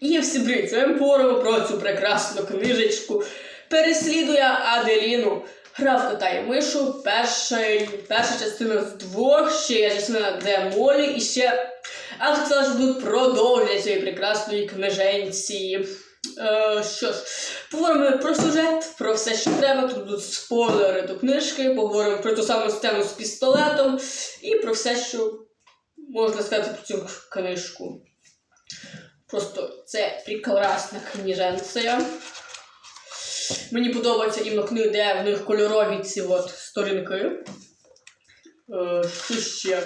І всі вами про цю прекрасну книжечку. Переслідує Аделіну. Гра в кота мишу. Перший, перша частина з двох, ще є частина де Молі, і ще що будуть продовження цієї прекрасної книженці. Е, що ж, поговоримо про сюжет, про все, що треба. Тут будуть спойлери до книжки, поговоримо про ту саму сцену з пістолетом і про все, що можна сказати про цю книжку. Просто це прекрасна книженція. Мені подобається іменно книги, де в них кольорові ці от сторінки. Е, що ще?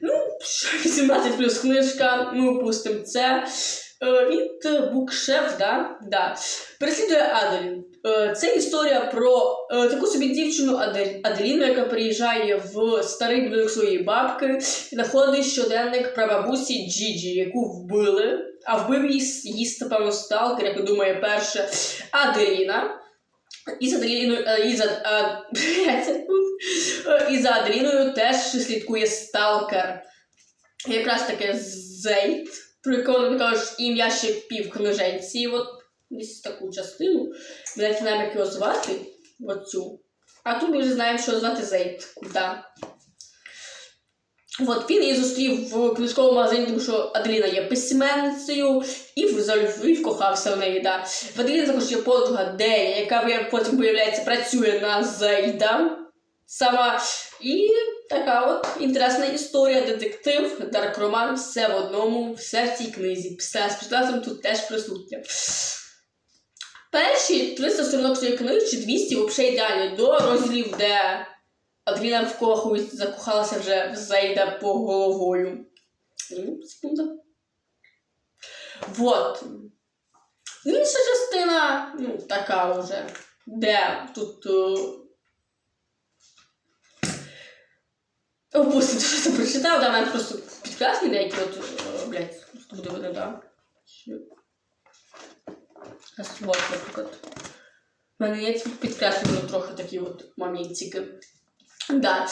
Ну, 18 плюс книжка, ми опустимо це. Е, від Букшеф, да? Да. Переслідує Аделін. Е, Це історія про е, таку собі дівчину Аделіну, яка приїжджає в старий будинок своєї бабки і знаходить щоденник прабабусі Джіджі, яку вбили. А вбив її, її певно, сталкер, як думає перше, Аделіна. І за Аделіною, е, і за, а. Е, і за Аделіною теж слідкує сталкер. Якраз таке Зейт, не кажеш ім'я ще пів книженці. От десь таку частину. Навіть знаємо, як його звати. Оцю. А тут ми вже знаємо, що звати Зейт. Да. От він її зустрів в книжковому магазині, тому що Аделіна є письменницею, і в і вкохався в неї. Да. В Аделіні також є подруга Дея, яка потім, виявляється, працює на Зейда. Сама. І така от інтересна історія, детектив, дарк-роман, все в одному, все в цій книзі. Все з пістолетом тут теж присутнє. Перші 300 сторінок цієї книги чи 200 взагалі ідеальні до розділів, де Аделіна вкохується, закохалася вже в Зейда по головою. Секунда. Вот. Інша частина, ну, така вже, де тут. Е, Опустимо, що це прочитав, да, навіть просто підкреслені деякі от, е, блядь, просто буде видно, да. Що- Ось, Вот, наприклад. У мене є ці підкреслені трохи такі от моментики. Да.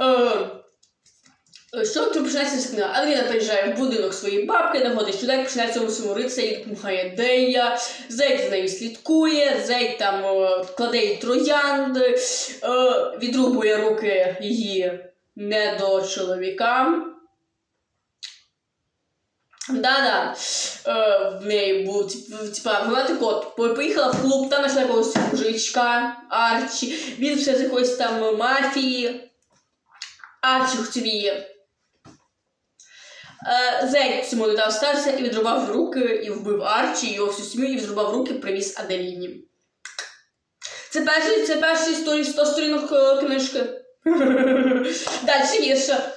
Е, що тут починається з книга? Аделіна приїжджає в будинок своєї бабки, знаходить чудак, починає цьому всьому ритися, їй допомагає Дея, Зейд з нею слідкує, Зейд там е, кладе їй троянди, е, відрубує руки її недочоловікам. Да-да. Е, в неї був, типа, вона так от поїхала в клуб, там знайшла якогось мужичка, Арчі, він все з якоїсь там мафії. Арчі хотів її. Е, Зейд цьому не дав старся і відрубав руки, і вбив Арчі, його всю сім'ю, і відрубав руки, привіз Аделіні. Це перший, це перший історій 100 сторінок е, книжки. Далі вірша.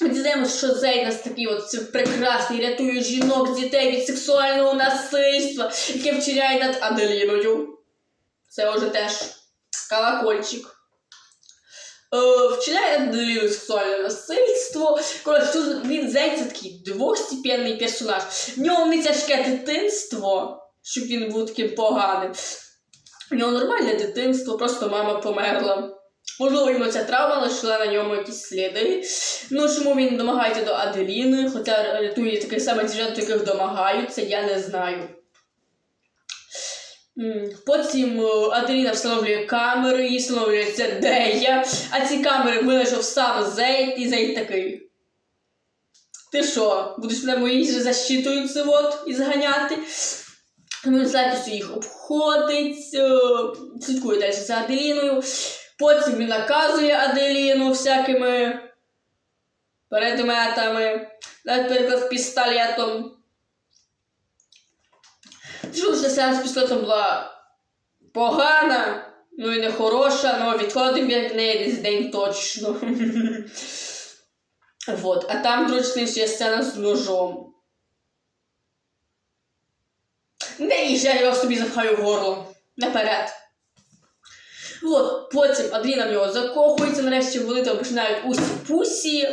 Ми дізнаємося, що Зей нас такий от прекрасний, рятує жінок, дітей від сексуального насильства, яке вчиняє над Аделіною. Це вже теж колокольчик. Е, вчиняє над Аделіною сексуальне насильство. Коротше, тут він Зей це такий двохстепенний персонаж. В нього не тяжке дитинство, щоб він був таким поганим. У нього нормальне дитинство, просто мама померла. Можливо, йому ця травма лишила на ньому якісь сліди. Ну, чому він домагається до Аделіни, хоча рятує таких самих дівчат, яких домагаються, я не знаю. Потім е, Аделіна встановлює камери, її встановлюється Дея, а ці камери винайшов сам Зейд, і Зейд такий. Ти що, будеш мене моїй защитою це от і зганяти? Він з легкістю їх обходить, е, слідкує далі за Аделіною. Потім він наказує Аделіну всякими предметами, наприклад, пістолетом. Чому що сеанс з пістолетом була погана, ну і не хороша, але відходив я неї десь день точно. Вот. А там дружна ще сцена з ножом. Не їж, я його собі запхаю в горло. Наперед. От, потім Адріна в нього закохується, нарешті вони там починають усі-пусі.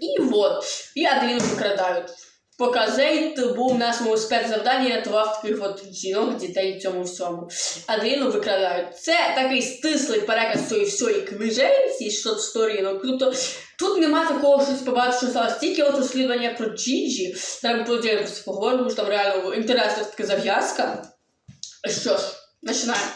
І от, і Адріну викрадають. Поки Зейд був на своєму спецзавданні і рятував таких от жінок, дітей в цьому всьому. Адріну викрадають. Це такий стислий переказ цієї всієї книженці, що сторінок. Тобто Тут нема такого щось побачити, що сталося. Тільки от розслідування про Джіджі. Про це поговоримо, що там реально інтересна така зав'язка. Що ж, починаємо.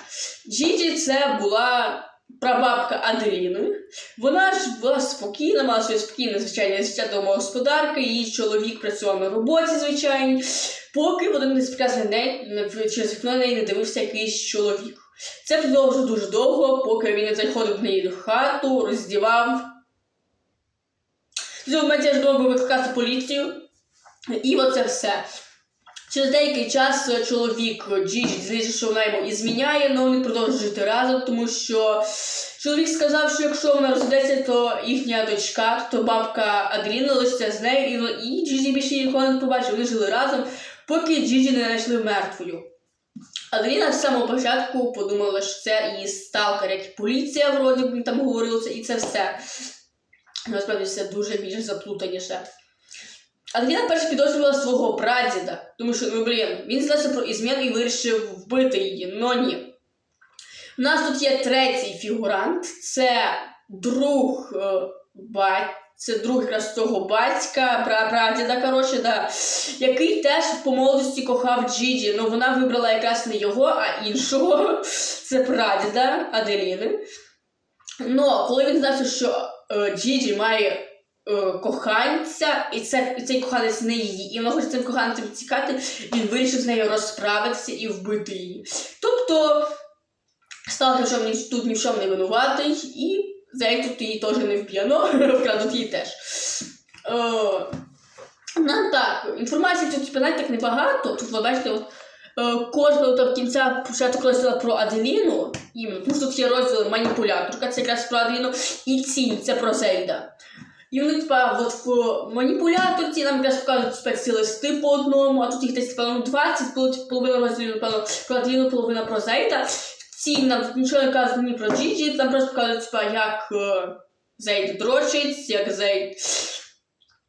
Джіджі це була прабабка Аделіни. Вона ж була спокійна, мала своє спокійне звичайне життя домогосподарки, її чоловік працював на роботі, звичайній, поки в один день через вікно на неї не дивився якийсь чоловік. Це продовжило дуже довго, поки він не заходив в неї в хату, роздівав. В цьому моменті аж довго викликати поліцію. І оце все. Через деякий час чоловік Джіджі злізе, що вона йому і зміняє, але вони продовжують жити разом, тому що чоловік сказав, що якщо вона розведеться, то їхня дочка, то бабка Аделіна лишиться з нею, і, Джіджі більше ніколи не побачив. Вони жили разом, поки Джіджі не знайшли мертвою. Аделіна з самого початку подумала, що це її сталкер, як і поліція, вроді там говорилося, і це все. Насправді все дуже більш заплутаніше. Аделіна перше підозрювала свого прадіда, тому що, ну блін, він знався про ізміну і вирішив вбити її, но ні. У нас тут є третій фігурант, це друг е, бать, це друг якраз того батька, пра- прадіда, коротше, да, який теж по молодості кохав Джіджі, але вона вибрала якраз не його, а іншого. Це прадіда Аделіни. Но коли він дізнався, що е, Джіджі має коханця, і, це, і цей коханець не її, і вона хоче цим коханцем тікати, він вирішив з нею розправитися і вбити її. Тобто, сталкер що тут ні в чому не винуватий, і Зей тут її теж не вб'яно, вкрадуть її теж. Е, ну так, інформації тут типу, так небагато. Тут ви бачите, от, е, кожного там кінця початок розділу про Аделіну, що тут є розділ маніпуляторка, це якраз про Аделіну, і цінь, це про Зейда. І вони, типа, от маніпуляторці нам якраз показують типа, ці листи по одному, а тут їх десь, певно, 20, поло- половина розділу, напевно, про Аделіну, половина про Зейда. Ці нам нічого не кажуть ні про Джіджі, там просто показують, типа, як е, Зейд дрочить, як Зейд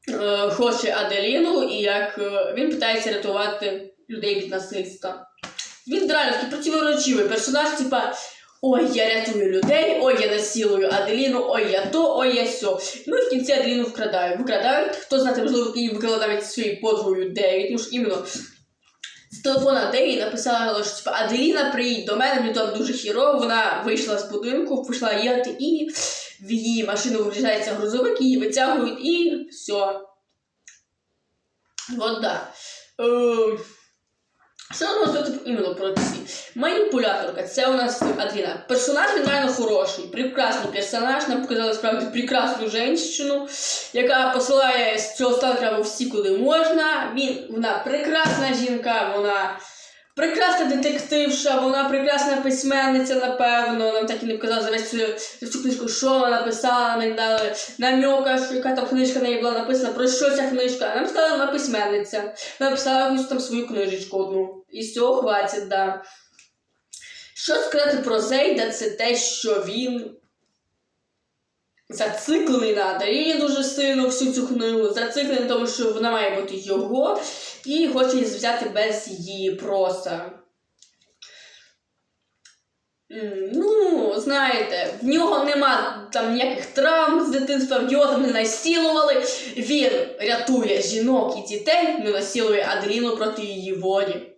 е, хоче Аделіну, і як е, він питається рятувати людей від насильства. Він реально такий противоречивий персонаж, типа. Ой, я рятую людей, ой, я насилую Аделіну, ой, я то, ой, я сьо. Ну і в кінці Аделіну вкрадають. Викрадають, хто знає, можливо, її викрала навіть своєю подругою Девід, тому що іменно з телефона Деві написала, що типа Аделіна, приїдь до мене, мені там дуже хірово, вона вийшла з будинку, пішла їхати, і в її машину виїжджається грузовик, її витягують, і все. От да. Е, одно тут іменно про ці? Маніпуляторка, це у нас Адріна. Персонаж реально хороший, прекрасний персонаж. Нам показали справді прекрасну жінку, яка посилає з цього сталкера всі, куди можна. Він, вона прекрасна жінка, вона прекрасна детективша, вона прекрасна письменниця, напевно. Нам так і не показали за весь цю, книжку, що вона написала, нам дали намьока, що яка там книжка неї була написана, про що ця книжка. Нам сказала, вона письменниця. Вона написала якусь там свою книжечку одну. І з цього хватить, да. Що сказати про Зейда, це те, що він зациклений на Аделіні дуже сильно всю цю книгу, зациклений тому, що вона має бути його, і хоче взяти без її проса. Ну, знаєте, в нього нема там ніяких травм з дитинства, в його там не насілували. Він рятує жінок і дітей, не насілує Аделіну проти її волі.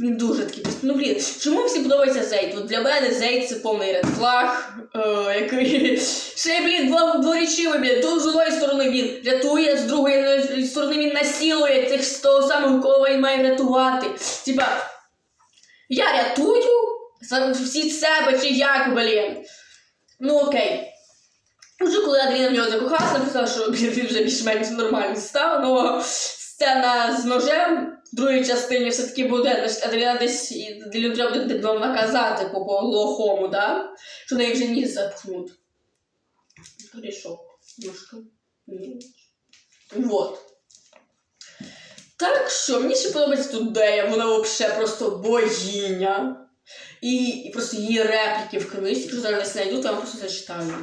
Він дуже такий. Ну блін, чому всі подобається Зейд? От для мене Зейд це повний редфлаг, е, який ще блін, два дворічили, блін. Тут з одної сторони він рятує, з другої е, сторони він насилує тих з того самого, кого він має рятувати. Типа, я рятую всі себе чи як, блін. Ну окей. Уже коли Адріна в нього закохалася, написала, що він вже більш-менш нормальний став, але сцена з ножем в другій частині все-таки буде, Адріна десь і Адріну треба буде додому наказати по, глухому, да? Що неї вже ніс запхнуть. Горішок. Ножка. Вот. Так що мені ще подобається тут Дея, вона взагалі просто богиня. І, і просто її репліки в книзі, якщо зараз не знайду, то я вам просто зачитаю.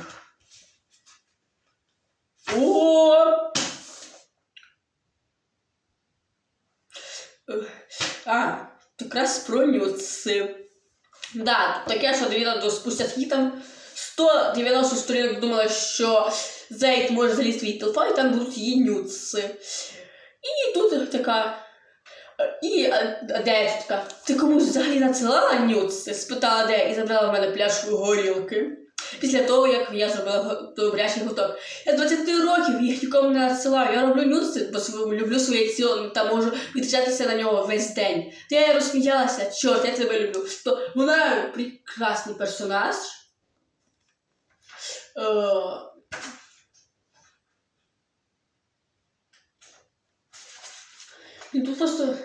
О! А, якраз про нюци. Да, таке, що довіла до спустя там 190 сторінок думала, що Зейд може залізти в її телефон, і там будуть її нюци. І тут така. І Адея така, ти комусь взагалі надсилала нюци? спитала Адея і забрала в мене пляшку горілки. Після того, як я зробила го- добрячий гурток. Я з 20 років їх нікому не надсилаю. Я роблю нюци, бо люблю своє тіло та можу відчатися на нього весь день. Та я розсміялася, чорт, я тебе люблю. То вона прекрасний персонаж. Е, І тут просто.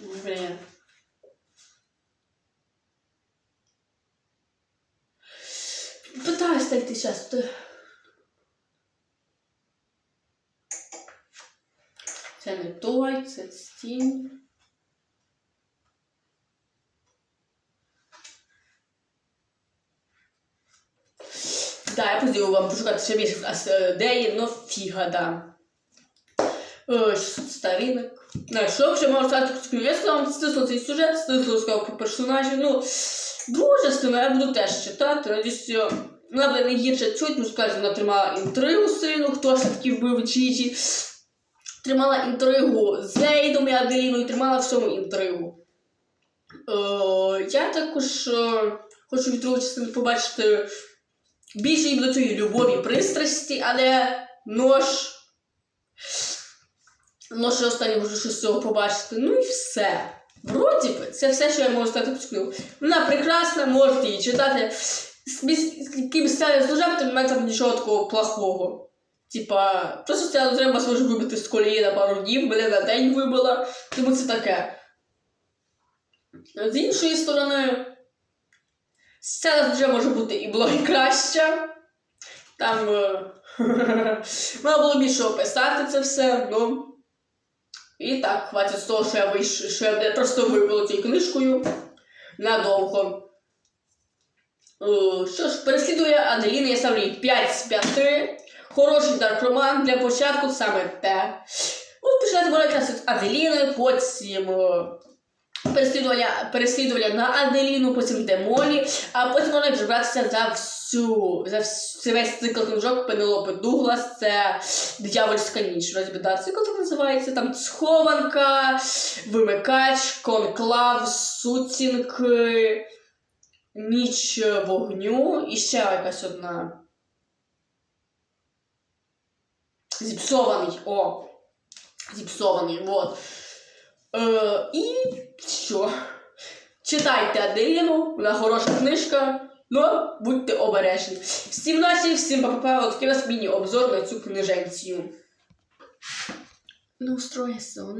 Блін. Питаюсь знайти зараз. Це не той, це стінь. Да, я подію вам пошукати ще більше ас- ідеї, но фіга, да. Е, 600 сторінок. Що вже можу сказати книгу? Я сказала, стисло цей сюжет, стисло про персонажів. Ну, частину я буду теж читати. Надіюсь, що вона не гірше чуть, ну скажу, вона тримала інтригу сильну, хто ж таки вбив Чіті. Тримала інтригу з Зейдом і Аделіною, тримала всьому інтригу. Е, я також е, хочу від другої частини побачити більше іменно цієї любові, пристрасті, але нож. Ну, ще останнє щось з цього побачити. Ну і все. Вроді би, це все, що я можу сказати про цю книгу. Вона прекрасна, можете її читати. З якимось сценою служебним, немає там нічого такого плохого. Типа, просто сцену треба може вибити з колії на пару днів, мене на день вибила, тому це таке. З іншої сторони, сцена вже може бути і була і краща. Там е, мало було більше описати це все, ну. І так, хватить з того, що я вийш... що я просто випила цією книжкою надовго. Що ж, переслідує Аделіна, я ставлю їй 5 з 5. Хороший дарк-роман для початку саме те. От починати було з Аделіни, потім переслідування, переслідування на Аделіну, потім Демолі, а потім вони вже братися за всю, за весь цикл книжок Пенелопи Дуглас, це Диявольська ніч. Да, цикл так називається. Там схованка, вимикач, конклав, сутінки, ніч вогню і ще якась одна. Зіпсований. О! Зіпсований, вот. Е, і що? Читайте Аделіну, вона хороша книжка, но будьте обережні. Всім наші, всім папа, от такий у міні-обзор на цю книженцію. Ну, устроїся, ну